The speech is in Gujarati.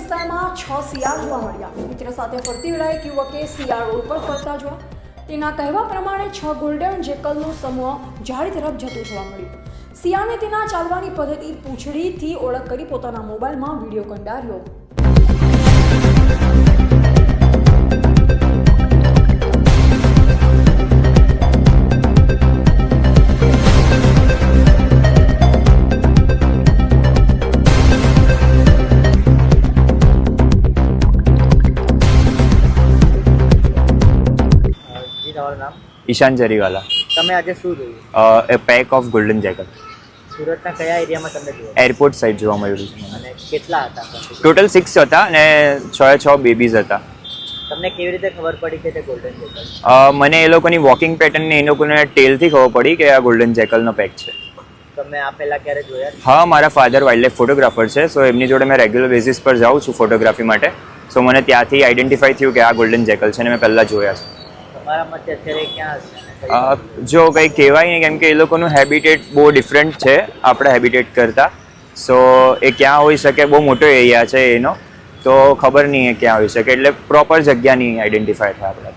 વિસ્તારમાં છ શિયાળ જોવા મળ્યા. મિત્ર સાથે ફરતી વેળાએ એક યુવકે શિયાળ રોડ પર ફરતા જોયા. તેના કહેવા પ્રમાણે છ ગોલ્ડન જેકલનો સમૂહ ઝાડી તરફ જતો જોવા મળ્યો. શિયાળને તેના ચાલવાની પદ્ધતિ પૂંછડીથી ઓળખ કરી પોતાના મોબાઈલમાં વીડિયો કંડાર્યો. તમારું નામ? ઈશાન જરીવાલા. તમે આજે શું જોયું? A pack of golden jackal સુરતના કયા એરિયામાં તમને જોયું? એરપોર્ટ સાઈડ જોવા મળ્યું છે અને કેટલા હતા? ટોટલ સિક્સ હતા અને છ છ બેબીઝ હતા. તમને કેવી રીતે ખબર પડી કે તે ગોલ્ડન જેકલ મને એ લોકોની વોકિંગ પેટર્ન ને એ લોકોને ટેલથી ખબર પડી કે આ ગોલ્ડન જેકલનો પેક છે. તમે આ પહેલા ક્યારે જોયા? હા મારા ફાધર વાઇલ્ડ ફોટોગ્રાફર છે સો એમની જોડે મેં રેગ્યુલર બેસિસ પર જાઉં છું ફોટોગ્રાફી માટે. સો મને ત્યાંથી આઈડેન્ટિફાઈ થયું કે આ ગોલ્ડન જેકલ છે અને મેં પહેલાં જોયા છે. જો કંઈ કહેવાય નહીં, કેમ કે એ લોકોનું હેબિટેટ બહુ ડિફરન્ટ છે, આપણા હેબિટેટ કરતાં. સો, એ ક્યાં હોઈ શકે, બહુ મોટો એરિયા છે એનો. તો ખબર નહીં એ ક્યાં હોઈ શકે, એટલે પ્રોપર જગ્યા નહીં આઈડેન્ટિફાય થાય આપણે.